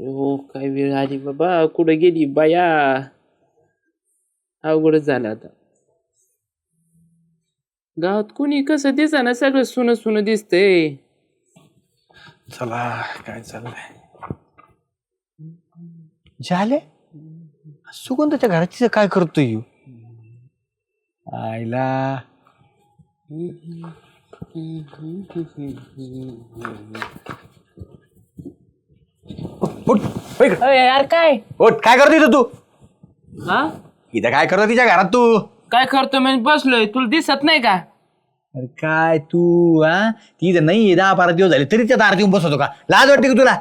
हो काय वेळ आली बाबा. कुठं गेली? बाया. अवघडच झालं आता. गावात कोणी कसं दिसा ना सगळं सुन सुन दिसतंय. चला काय चाललंय? झाले सुगंधाच्या घराची काय करतोय यू आईला. उठ, हो इकडं. अय, यार काय? उठ काय करतोय इथं तू? हा? इथं काय करतो तिच्या घरात तू? काय करतो मी बसलोय. तुला दिसत नाही का? अरे काय तू हा? ती इथं नाही दहा बारा दिवस झाले. तरी त्या दारात येऊन बसवतो का? लाज वाटते का तुला?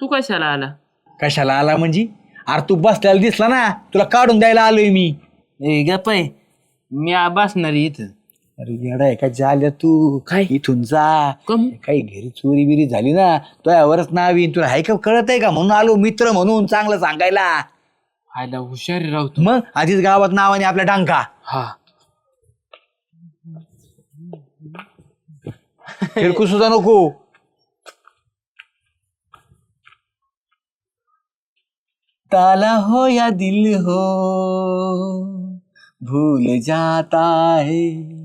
तू कशाला आला? कशाला आला म्हणजे? अरे तू बसल्याला दिसला ना तुला काढून द्यायला आलोय मी. ए गपय मी आ बसणार इथं. अरे येडा आहे का झाल्या तू? काय? इथून जा. कम. काही घरी चोरी बिरी झाली ना तो यावरच नाव येईन. तुला हाय का कळत आहे का? म्हणून आलो मित्र म्हणून चांगलं सांगायला. आयला हुशारी राहतो मग आधीच गावात नावाने आपल्या टांका हा. फिरकू सुद्धा नको. ताला हो या दिल हो भूल जाता है.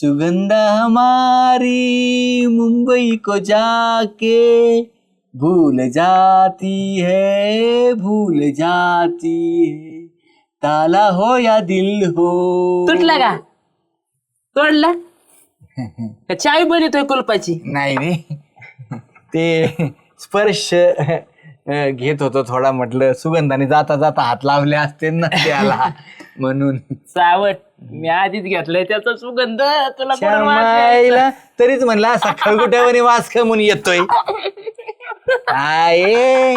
सुगंध हमारी मुंबई को जाके भूल जाती है भूल जाती है। ताला हो या दिल हो। तुटला का? तोडला? का चावी बनवतोय कुलपाची? नाही रे. ते स्पर्श अं, घेत होतो थोडा म्हटलं सुगंधाने जाता जाता हात लावले असते ना त्याला. म्हणून. सावट. मी आधीच घेतलंय त्याचा सुगंध तुला कोण वाटेल? श्यामाईला तरीच म्हणला असा खळगुट्यावाने वास म्हणून येतोय. काय हे?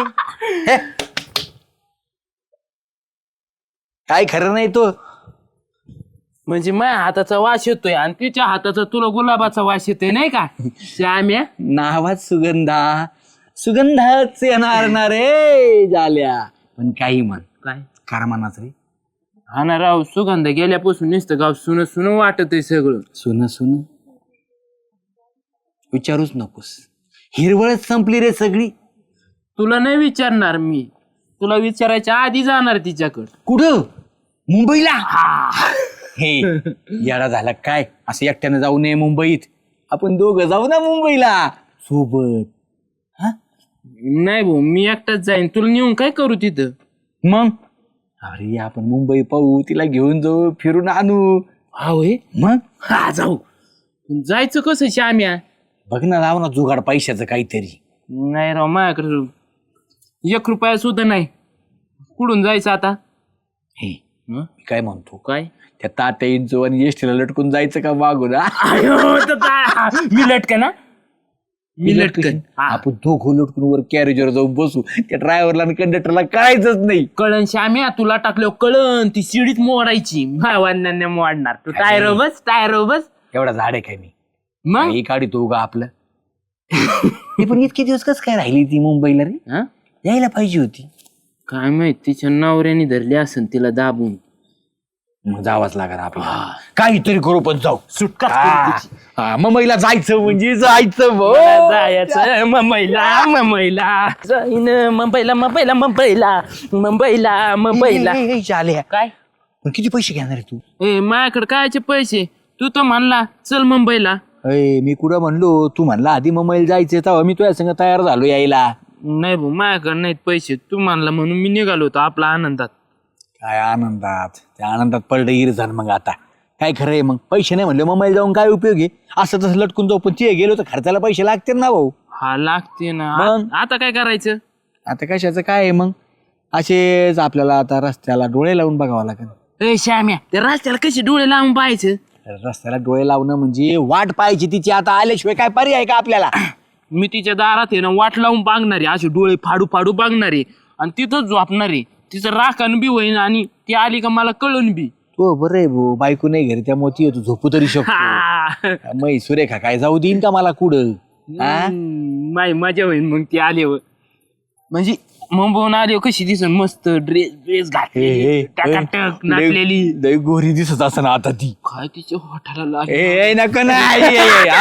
काय खरं नाही तो? म्हणजे माझ्या हाताचा वास येतोय आणि तिच्या हाताचा तुला गुलाबाचा वास येतोय नाही का? श्याम्या नावात सुगंधा. सुगंधाच येणार ना रे झाल्या पण काही म्हण. काय? कारमानाच रे हा ना राव सुगंध गेल्यापासून नुसतं गाव सुन सुन वाटत सगळं. सुन सुन? विचारूच नकोस. हिरवळच संपली रे सगळी. तुला नाही विचारणार मी. तुला विचारायच्या आधी जाणार तिच्याकडं. कुठं? मुंबईला? हे. येडा झाला काय? असं एकट्यानं जाऊ नये मुंबईत. आपण दोघं जाऊ ना मुंबईला. सोबत. हा? नाही भाऊ मी एकटाच जाईन. तुला नेऊन काय करू तिथं? मग? अरे आपण मुंबई पाहू तिला घेऊन जाऊ फिरून आणू. हा होय? मग? हा जाऊ. पण जायचं कसं श्याम्या? बघ ना लाव ना जुगाड पैशाचं काहीतरी. नाही राव माझ्याकडे एक रुपया सुद्धा नाही. कुठून जायचं आता? हे हं? मी काय म्हणतो? काय? त्या तात्या इंचो आणि एसटीला लटकून जायचं का मागून हा? आयो, तर काय? मी लटकन हा? मी लटकन. हा. आपण दोघं लटकून वर कॅरेजवर जाऊन बसू. त्या ड्रायव्हरला आणि कंडक्टरला कळायचंच नाही. कळण श्याम्या तुला टाकलं कळण ती शिडीत मोडायची. भावांना मोडणार. तू टायर बस टायर बस. एवढा झाड आहे काय मी? मग? काही काढतो उगा आपलं. हे पण इतके दिवस कस काय राहिली ती मुंबईला रे? हा? यायला पाहिजे होती. काय माहीत तिच्या नवऱ्याने धरली असन तिला दाबून. मग जावाच लागणार आपल्याला. काहीतरी करू पण जाऊ. सुटका हा, मुंबईला जायचं म्हणजे जायचं भाऊ. जायचं मुंबईला मुंबईला जाईन मुंबईला मुंबईला मुंबईला मुंबईला मुंबईला ए, ए, ए, झाल्या. काय? पण किती पैसे घेणार आहे तू? ए माझ्याकडे कायचे पैसे? तू तर म्हणला चल मुंबईला. अय मी कुठं म्हणलो? तू म्हणला आधी मुंबईला जायचं तेव्हा मी तुझ्या संग तयार झालो यायला. नाही भाऊ माझ्याकडे नाहीत पैसे. तू म्हणला म्हणून मी निघालो होतो आपला आनंदात. काय आनंदात त्या आनंदात पडलं इरझान मग आता. काय खरं आहे मग? पैसे नाही म्हणले मुंबईला जाऊन काय उपयोग आहे? असं तसं लटकून जाऊ पण ते गेलो तर खर्चाला पैसे लागतील ना भाऊ. हा लागते ना. मग? आता काय करायचं? आता कशाचं काय आहे मग? असेच आपल्याला आता रस्त्याला डोळे लावून बघावं लागेल. ए श्याम्या त्या रस्त्याला कशी डोळे लावून पाहायचं? रस्त्याला डोळे लावणं म्हणजे वाट पाहायची तिची आता आल्याशिवाय काय पर्याय आहे का आपल्याला? मी तिच्या दारात आहे ना वाट लावून बागणारे असे डोळे फाडू फाडू बागणारे आणि तिथंच झोपणारे. तिचं राखण बी होईन आणि ती आली का मला कळून बी. तो बरं आहे भाऊ. बायको नाही घरी त्यामुळे ती येतो झोपू तरी शकतो. हा. मै सुरेखा काय जाऊ देईन का मला कुठं? हा? हम्म, माय मजा होईन मग ती आल्यावर म्हणजे? मुंबईहून आल्यावर कशी दिसन मस्त ड्रेस ड्रेस हे, घातली हे, टकाटक नाचलेली. लय गोरी दिसत असं ना आता ती. काय तिच्या होठाला ए लागली ए, नको ना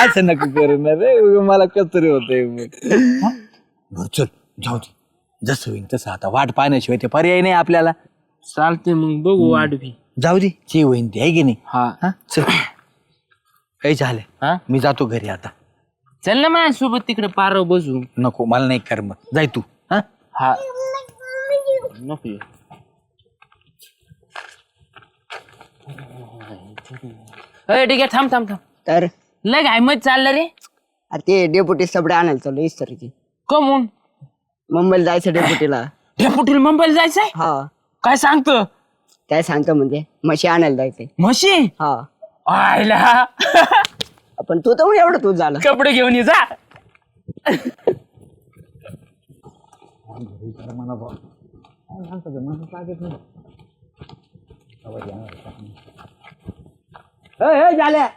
असं नको करू ना रे उगा मला कसतरी होतंय. मग. हा? बरं चल जाऊ दे. जसं होईल तसं. आता वाट पाहण्याशिवाय ते पर्याय नाही आपल्याला. चालते मग बघू वाढवी जाऊ दे जे होईन ते आहे की नाही? हा. हा चल. काही झालं. हा? मी जातो घरी आता. चल ना माझ्यासोबत तिकडे पारव बसू. नको मला नाही कर मग. जाय तू हा? हा. नको. ठीक आहे थांब थांब थांब. तर? लय घाय मत चाललं रे. अरे ते डेपुटी सबडे आणायला चालू इस्तरीची. कमून? मुंबईला जायचं डेपुटीला. डेपुटील मुंबईला जायचंय? हा. काय सांगतो? काय सांगतो म्हणजे? म्हशी आणायला जायचंय. म्हशी? हा. आयला. पण तू तर एवढं तू झालं. कपडे घेऊन ये जा. झाल्या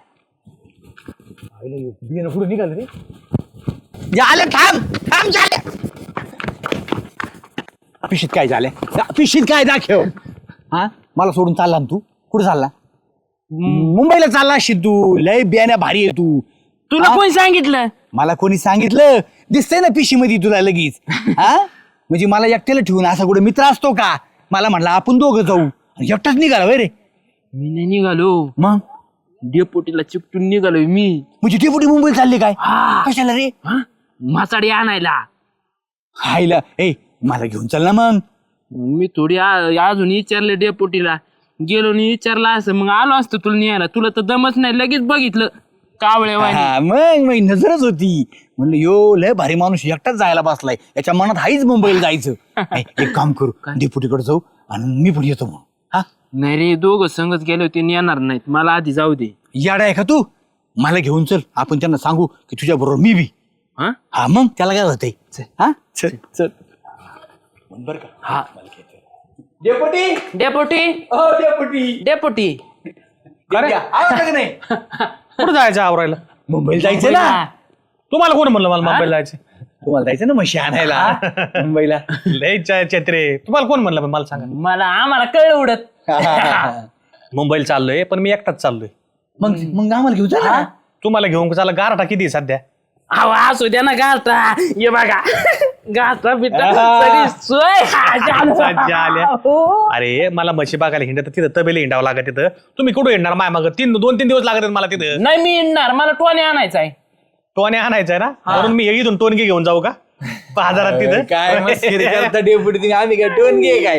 पुढे निघाल रे? झाले थांब थांब झाले पिशीत काय झाले पिशीत काय दाखव. हा? मला सोडून चालला ना तू? कुठे चालला? मुंबईला चालला असशील तू. लय बियाण्या भारी आहे तू. तुला कोण सांगितलं? मला कोणी सांगितलं? दिसतंय ना पिशी मध्ये तुला लगेच. हा? म्हणजे मला एकट्याला ठेवून असा कुठे मित्र असतो का? मला म्हणला आपण दोघं जाऊ. आणि एकटाच निघाला वय रे. मी नाही निघालो. मग? डेपुटीला चिपटून निघालोय मी. म्हणजे ते पुढे मुंबईला चालले काय? हा. कशाला रे? हा? मासाडी आणायला. हायला. ए मला घेऊन चल ना मग. मी थोडी आ- अजून विचारले डेपुटीला गेलो नि विचारला असं मग आलो असतो तुला न्यायला. तुला तर दमच नाही लगेच बघितलं. कावळे हा, मग मग नजरच होती. म्हणलं यो लय भारी माणूस एकटाच जायला बसलाय. याच्या मनात हाईच मुंबईला जायचं. एक काम करू डेपुटीकडे जाऊ आणि मी पुढे येतो मग. हा? नाही रे दोघं संगच गेले होते येणार नाहीत. मला आधी जाऊ दे. याडा आहे का तू? मला घेऊन चल. आपण त्यांना सांगू की तुझ्या बरोबर मी बी. हा? हा मग त्याला काय होतंय? हा? चल चल. बर का. हा. डेपुटी! डेपुटी! डेपुटी! डेपुटी! आवडलं का नाही? कुठं जायचं आवरायला? मुंबईला जायचं ना? तुम्हाला कोण म्हणलं मला मुंबईला जायचं? तुम्हाला जायचं ना म्हशी आणायला? मुंबईला. लय च- चत्रे. तुम्हाला कोण म्हणलं मला सांगा. मला आम्हाला कळ उडत. मुंबईला चाललोय पण मी एकटाच चाललोय. मग मग आम्हाला घेऊन चला ना. तुम्हाला घेऊन चालला गारठा किती आहे सध्या? अहो असू द्या ना गाता ये बघा. गाता बिटा सगळी सोय. हा, आल्या. हो. अरे मला म्हशी बघायला हिंडत तिथं तबेले हिंडावं लागत तिथं. तुम्ही कुठं हिंडणार? माय मग तीन दोन तीन दिवस लागत आहेत मला तिथं. नाही मी येणार मला टोने आणायचा आहे. टोने आणायचा आहे ना? म्हणून मी इथून टोनगी घेऊन जाऊ का? बाजारात तिथं. काय मस्करी करता डेपुटी तुम्ही आम्ही काय टोन घे काय?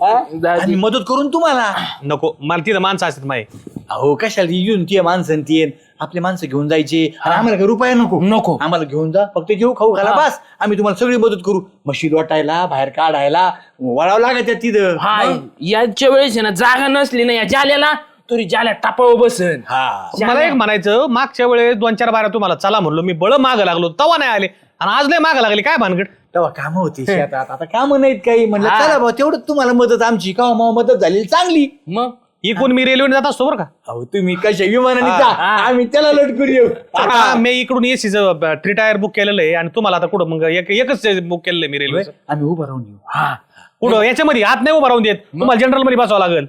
हा? आम्ही मदत करून तुम्हाला. नको. मला तिथं माणसं असतात माय. अहो कशाला येऊन ती माणसं ती आपली माणसं घेऊन जायची. आणि आम्हाला काही रुपया नको. नको. आम्हाला घेऊन जा. फक्त जेव खाऊ घाला बस. आम्ही तुम्हाला सगळी मदत करू. म्हशी लोटायला बाहेर काढायला वळावं लागत त्या तिथं. हा याच्या वेळेस आहे ना जागा नसली ना या जाल्याला तरी जाल्या टापाव बसन. हा. मला एक म्हणायचं मागच्या वेळेस दोन चार बारा तुम्हाला चला म्हणलो मी बळ माग लागलो तवा नाही आले. आणि आज लय माग लागली काय भानगड? तेव्हा कामं होती शेतात. आता कामं नाहीत काही. म्हणलं. चला भाऊ तेवढं तुम्हाला मदत आमची. का मदत झालेली चांगली. मग? इकून मी रेल्वेने जात असतो बरं का. अहो तुम्ही कशा विमानाने जा? आम्ही त्याला लटकून येऊ. आता मी इकडून एसीचं थ्री टायर बुक केलेलं आहे आणि तुम्हाला आता कुठं मग एक एकच बुक केलेलं आहे मी रेल्वे आम्ही उभं राहून येऊ. हा. कुठं? याच्यामध्ये हात नाही उभा राहून देत. तुम्हाला जनरलमध्ये बसावं लागेल.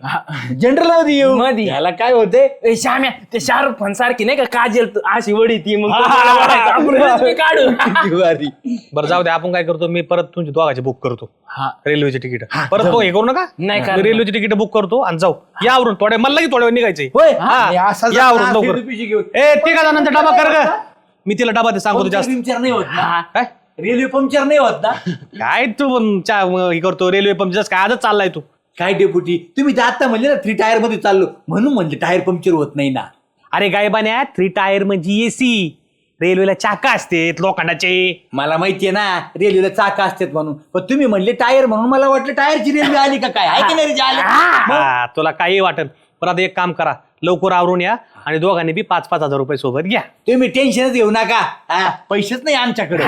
जनरलमध्ये येऊ. मध्ये. याला काय होते? ए, श्याम्या ते शाहरुख खान सारखी नाही का? काजल त- अशी वडी ती मग तो मला. आपण काढू. बरं जाऊ दे आपण काय करतो मी परत तुमची दोघाची बुक करतो. हा. रेल्वेचे तिकीट. परत तो हे करू नका. नाही करणार. रेल्वेचे तिकीट बुक करतो आणि जाऊ. यावरून थोड्या मला की थोड्या वेळ निघायचंय. होय. हा, आणि असा जर यावरून लवकर. घेऊन. ए तिघा जणांचा डबा कर ग. मी तिला डबा ते सांगतो जास्त. नाही होत ना. हा. काय रेल्वे पंक्चर नाही होत ना? काय तू पण चा- हे करतो रेल्वे पंप जस्ट काय आजच चाललाय तू? काय डेपुटी? तुम्ही तर आता म्हणले ना थ्री टायरमध्ये चाललो. म्हणून म्हणले टायर पंक्चर होत नाही ना. अरे गायबान्या थ्री टायर म्हणजे एसी रेल्वेला चाका असते लोखंडाचे. मला माहितीये ना रेल्वेला चाका असतात म्हणून. पण तुम्ही म्हणले टायर म्हणून मला वाटलं टायरची रेल्वे आली का काय? आहे की नाही रे जे आली? हा, तुला काही वाटत पण आता एक काम करा. लवकर आवरून या आणि दोघांनी बी पाच पाच हजार रुपये सोबत घ्या. तुम्ही टेन्शनच घेऊ नका. हा, पैसेच नाही आमच्याकडे.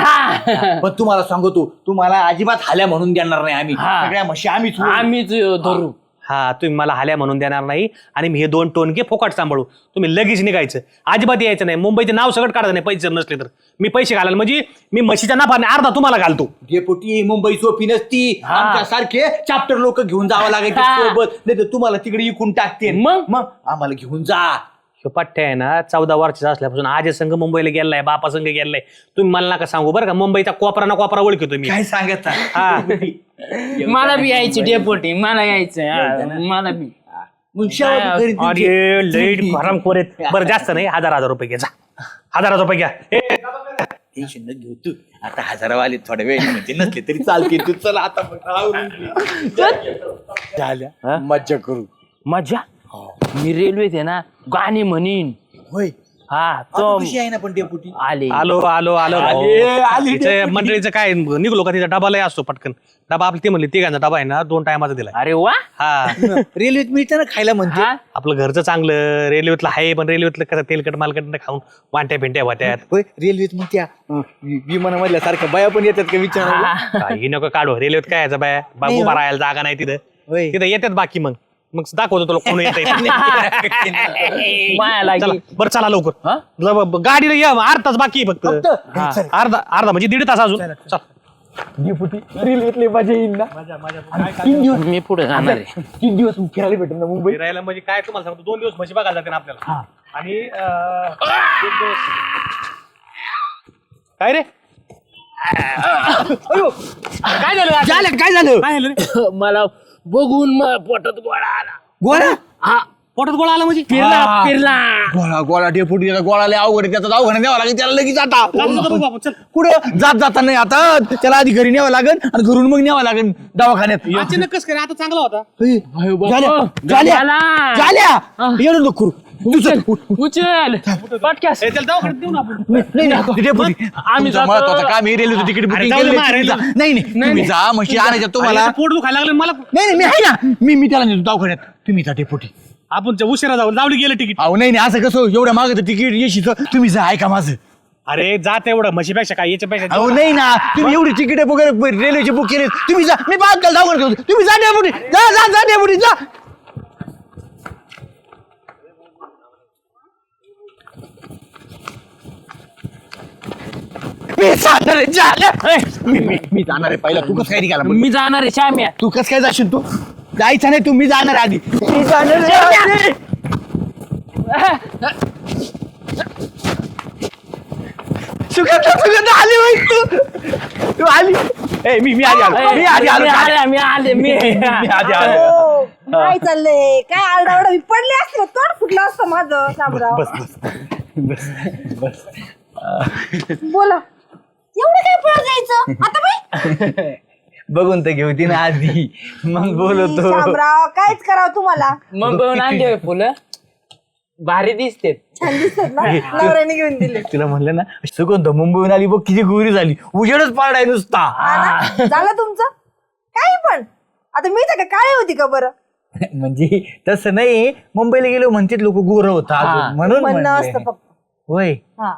पण तुम्हाला सांगतो तुम्हाला अजिबात हाल्या म्हणून देणार नाही आम्ही. हा. सगळ्या म्हशी आम्हीच. आम्हीच धरू. हा तुम्ही मला हाल्या म्हणून देणार नाही. आणि मी हे दोन टोनके फोकाट सांभाळू. तुम्ही लगेच निघायचं. अजिबात यायचं नाही. मुंबईचे नाव सगळं काढायचं नाही पैसे जर नसले तर. मी पैसे घालाल म्हणजे मी म्हशीच्या नाफाने अर्धा तुम्हाला घालतो. डेपुटी मुंबई सोपी नसती. हा. सारखे चॅप्टर लोक घेऊन जावं लागायचे हा. सोबत नाही तर तुम्हाला तिकडे इकून टाकते. मग? मग? आम्हाला घेऊन जा. ह्यो पठ्ठ्या आहे ना चौदा वर्षाचा असल्यापासून आज संघ मुंबईला गेलाय बापा संघ गेलाय. तुम्ही मला नका सांगू बरं का मुंबईचा कोपरा ना कोपरा ओळखतो मी. काय सांगत हा. मला बी यायची डेपोटी मला यायचं हा, मला बी. मग शेवा घरी तुमची- अरे लईट गरम कोरेत बरं जास्त नाही हजार हजार रुपये घ्या जा. हजार रुपये घ्या. ए, टेन्शन न घेऊ तू. आता हजारावाले थोड्या वेळ म्हणजे नसले तरी चालते तू. चला आता मग आवरून घे. झाल्या मज्जा करू. मजा मी रेल्वेत आहे ना गाणी म्हणीन. होय. हा तो आहे ना पण डेपुटी आले. आलो आलो आलो आले, आले तिचं मंडळीचं काय निघलो का तिचा डबालाही असतो पटकन. डबा आपलं ते म्हणले तिघांचा डबा आहे ना दोन टायमाचा दिलाय. अरे वा. हा. रेल्वेत मिळतं ना खायला म्हणते. हा. आपलं घरचं चांगलं रेल्वेतलं आहे पण रेल्वेतलं कसं तेलकट मालकट खाऊन वाट्या पिंट्या वाट्यात होय रेल्वेत मग त्या अं, वि- विमानामधल्या सारख्या बाया पण येतात का विचारायला? काही नको काढू. रेल्वेत काय यायचं बाय? बाबू उभा राहायला जागा नाही तिथं. होय. तिथं येतात बाकी मग. मग दाखवतो तुला कोण येत माया बरं चला लवकर. हा? ल- ब- ब- गाडीला या अर्धा तास बाकी आहे फक्त. फक्त? हा. चल. अर्धा अर्धा म्हणजे दीड तास अजून. चल डेपुटी मजा येईल ना. आणि तीन दिवस मी पुढे जाणार आहे. तीन दिवस फिरायला भेटेल ना मुंबई. फिरायला म्हणजे काय तुम्हाला सांगतो दोन दिवस म्हशी बघायला जाते ना आपल्याला. आणि अं, एक दिवस काय रे? अयो, काय झालं काय झालं? काय झालं रे? मला बघून मग पोटात गोळा आला. गोळा? हा पोटात गोळा आला म्हणजे फिरला हा. फिरला. गोळा गोळा डेपुटी त्याचा गोळा लय अवघड आहे. त्याचा दवाखाना न्यावा लागेल त्याला लगेच आता. चालू जातो बघू आपण, चल. कुठं? जात जाता नाही आता. त्याला आधी घरी न्यावं लागेल आणि घरून मग न्यावं लागेल दवाखान्यात. अचानक कसं काय आता चांगला होता. झाल्या झाल्या झाला. झाल्या. येणं नको करू. तू चल. उचल. पटक्यास नाही नाही आम्ही काम हे रेल्वेचं तिकीट बुकिंग केलं जा. रेल्वे- नाही नाही. तुम्ही जा म्हशी आणायच्या तुम्हाला. पोट दुखायला लागलं मला नाही नाही मी आहे ना. मी मी त्याला नेतो दवाखान्यात. तुम्ही जा डेपुटी. आपण जे उशिरा जाऊ. लावली गेलं तिकीट. अहो नाही नाही. असं कसं एवढ्या मागत तिकीट येशीच तुम्ही जा ऐका माझं. अरे जात एवढं म्हशीपेक्षा काय याच्यापेक्षा अहो नाही ना. तुम्ही एवढी तिकीट वगैरे रेल्वेचे बुक केले तुम्ही जा. मी बाद होतो. तुम्ही जा डेपुटी. जा जा जा डेपुटी. जा. मी जाणार आहे. ए, मी- मी- मी जाणार आहे पहिला. तू कसं काय निघाला मी जाणार आहे श्याम्या तू कसं काय जाशील तू? जायचं नाही तू मी जाणार आधी. मी जाणार आहे आधी. सुगंध सुगंध आली होय तू. तू आली. ए मी मी आधी आलो. मी आधी आलो. मी आले मी आले मी मी आधी आलो. हो, काय चाललंय? काय आरडाओरडा? मी पडले असते तोंड फुटलं असतं माझं शामराव. बोला. एवढं काय पळत जायचं? आता बाई? बघून तर घेऊ ना आधी. मग बोलवतो शामराव कायच करावं तुम्हाला. मग बघून आणले फुलं. भारी दिसते छान दिसतात ना? नवऱ्याने घेऊन दिले. तुला म्हणलं ना सुगंध मुंबईहून आली बघ किती गोरी झाली. उजेडच पाडाय नुसता. हा ना? झालं तुमचं? काही पण. आता मी तर काय काळी होती का बरं? म्हणजे तसं नाही मुंबईला गेलो म्हणते लोक गोर होता हा. म्हणून म्हणणं म्हणले. असतं फक्त. होय. हा.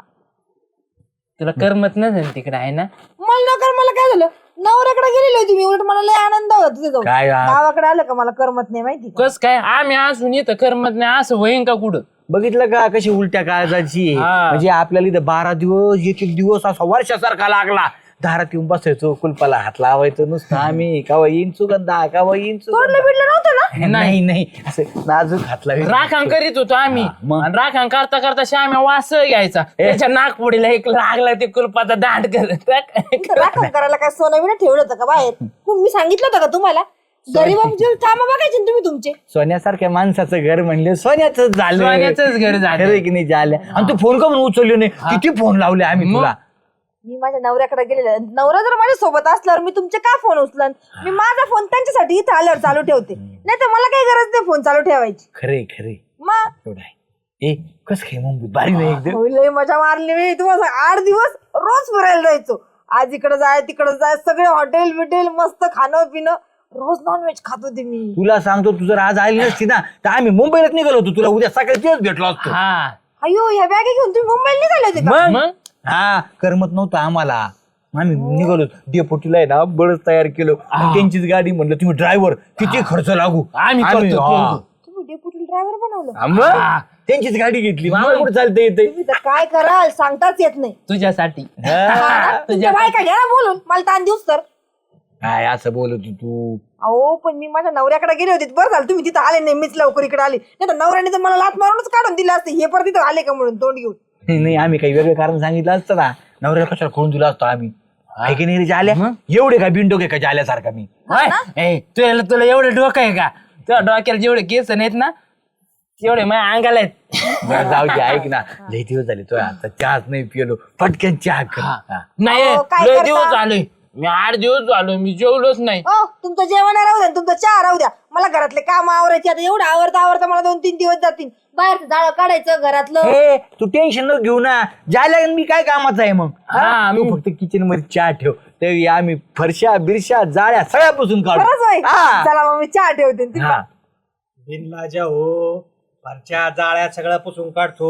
तुला करमत नसेल तिकडे आहे ना? मला नकर मला काय झालं? नवऱ्याकडे गेलेली होती मी उलट मला लय आनंद होता तिथे जाऊन. काय आ- गावाकडे आलं का मला करमत नाही माहिती का? कस काय? आम्ही असून येतं करमत नाही असं होईन का कुठं? बघितलं का कशी उलट्या काळजाची? आहे? हा. म्हणजे आपल्याला इथं बारा दिवस एक एक दिवस असा वर्षासारखा लागला. दारात येऊन बसायचो कुलपाला हात लावायचं नुसतं आम्ही कावा येईन सुगंधा कावा येईन तोडलं सुगंधा बिडलं नव्हतं ना? नाही नाही. असं नाजूक हात लावायचं. राखण करीत होतो आम्ही. मग? आणि राखण करता करता श्याम्या वास घ्यायचा. त्याच्या नागपुडीला एक लागला ते कुलपाचा दांड करत. राखण करायला काय सोनं बिना ठेवलं होतं का बाहेर? कोण मी सांगितलं होतं का तुम्हाला? कामं बघायचे ना तुम्ही तुमचे. सोन्यासारख्या माणसाचं घर म्हणले सोन्याच झालं. सोन्याचंच घर झालं. खरं आहे की नाही झालं? आणि तू फोन का म्हणून उचलले नाही? किती फोन लावले आम्ही मग? तुला? मी माझ्या नवऱ्याकडे गेलेले नवरा जर माझ्या सोबत असल्यावर मी तुमचे का फोन उचलन? मी माझा फोन त्यांच्यासाठी इथं आल्यावर चालू ठेवते. नाही तर मला काही गरज नाही फोन चालू ठेवायची. खरे खरे. मग? एवढं आहे. ए कस काय मुंबई? बारी नाही एकदम? होय, लय मजा मारली मी. तुम्हाला सांग, आठ दिवस रोज फिरायला जायचो. आज इकडे जाय तिकडे जाय सगळे हॉटेल बिटेल मस्त खाणं पिणं. रोज नॉनव्हेज खात होते मी. तुला सांगतो तू जर आज आली नसती ना तर आम्ही मुंबईलाच निघालो होतो. तुला उद्या सकाळी तेच भेटलो असतो. हा. अयो ह्या बॅगे घेऊन तुम्ही मुंबईला निघाले होते का? मग? मग? हा. करमत नव्हतं आम्हाला. आम्ही निघालो डेपोटीला आहे ना बळच तयार केलं. त्यांचीच गाडी म्हणलं तुम्ही ड्रायव्हर किती खर्च लागू? आम्ही करतो, हा. तुम्ही डेप्युटी ड्रायव्हर बनवलं? हा, मग? त्यांचीच गाडी घेतली. मग? आम्हाला कुठे चालते येते तुम्ही तर काय कराल सांगताच येत नाही. तुझ्यासाठी. बायका घ्या ना बोलून. मला ताण दिवस तर. काय असं बोलत होती तू? अहो पण मी माझ्या नवऱ्याकडे गेले होते. बरं झालं तुम्ही तिथं आले नाही. मीच लवकर इकडे आले. नाही तर नवऱ्याने तर मला लात मारूनच काढून दिलं असते. हे परत तिथं आले का म्हणून? तोंड घेऊन. नाही नाही, आम्ही काही वेगळं कारण सांगितलं असतं ना. नवऱ्याला कशाला खोडून दिला असतो आम्ही? आहे की नाही रे जाल्या? एवढे का बिंडो का जाल्यासारखा मी? तुला तुला एवढं डोकं आहे का? तुझ्या डोक्याला जेवढे केस नाहीत ना तेवढे माझ्या अंगाला आहेत. बरं, जाऊ दे ऐक ना. लई दिवस झाले तो आता चहाच नाही पिलो. पटकन चहा कर. हा. नाही अहो, काय लय करता? दिवस झाले. मी आठ दिवस झालो मी जेवलोच नाही. हो तुमचं जेवण राहू द्या तुमचं चहा राहू द्या. मला घरातले काम आवरायचे आता एवढं आवरता आवरता मला दोन तीन दिवस जातील. बाहेरचं जाळं काढायचं घरातलं ए तू टेन्शन न घेऊ ना जाल्या मी काय कामाचं आहे मग हा, हा, तू फक्त किचनमध्ये चहा ठेव तरी आम्ही फरशा बिरशा जाळ्या सगळ्यापासून खरंच होय काढू हा. चला मग मी चहा ठेवते हा. बिनलाजा हो फारच्या जाळ्या सगळ्या पुसून काढतो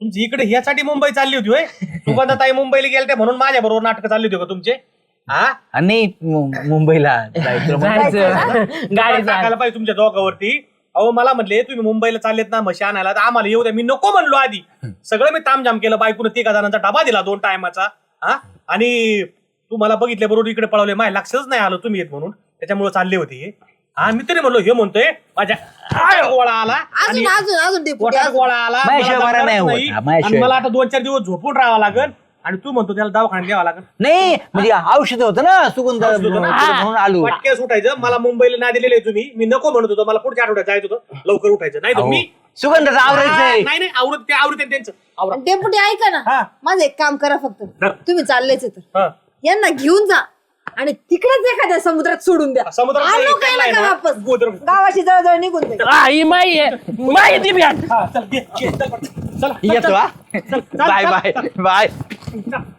तुमची इकडे ह्यासाठी मुंबई चालली होती होय सुगंधाताई मुंबईला गेलते म्हणून माझ्या बरोबर नाटक चालली होती का तुमचे हा आणि मु- मुंबईला जायचं म्हणून. जायचं गाडी टाकायला पाहिजे तुमच्या दोघावरती अहो मला म्हणले तुम्ही मुंबईला चाललेत ना म्हशी आणायला तर आम्हाला येऊ द्या मी नको म्हणलो आधी सगळं मी तामझाम केलं बायकोनं तिघा जणांचा डबा दिला दोन टायमाचा हा आणि तुम्हाला बघितल्या बरोबर इकडे पळवले माझ्या लक्षच नाही आलं तुम्ही येत म्हणून त्याच्यामुळे चालले होते हे. मी तरी म्हणलो हे म्हणतोय माझ्या पोटात गोळा आला आणि अजून अजून डेपुटी पोटात. गोळा आला माझ्याशिवाय मला बरं नाही होत. नाही. हा, माझ्याशिवाय. आणि मला आता दोन चार दिवस झोपून राहावं लागेल आणि तू म्हणतो त्याला दवाखान्यात द्यावा लागेल. नाही म्हणजे औषध होतं ना सुगंध औषध होतं ना? म्हणून आलो. पटके सुटायचं मला मुंबईला नाही दिलेले तुम्ही. मी नको म्हणत होतो. मला पुढच्या आठवड्यात जायचं होतं. लवकर उठायचं. नाही तर अहो, मी सुगंधाचं आवरायचंय. नाही नाही. आवडत ते आवडत त्यांचं. आवरा. डेपुटी ऐका हा. ना माझं एक काम करा फक्त. हा. तुम्ही चाललेच तर. हा. यांना घेऊन जा आणि तिकडेच एखाद्या समुद्रात सोडून द्या. समुद्रात नाही, आलो काय इकडला आहे नका ना, वापस? गोदर. गावाची जळजळ निघून जाईल. ही माई आहे. माई ती भेट हा, चल, घे, घे, चल, पटकन. चल, चल, येतो चल. हा? चल, चल, बाय चल, बाय चल. बाय. enough.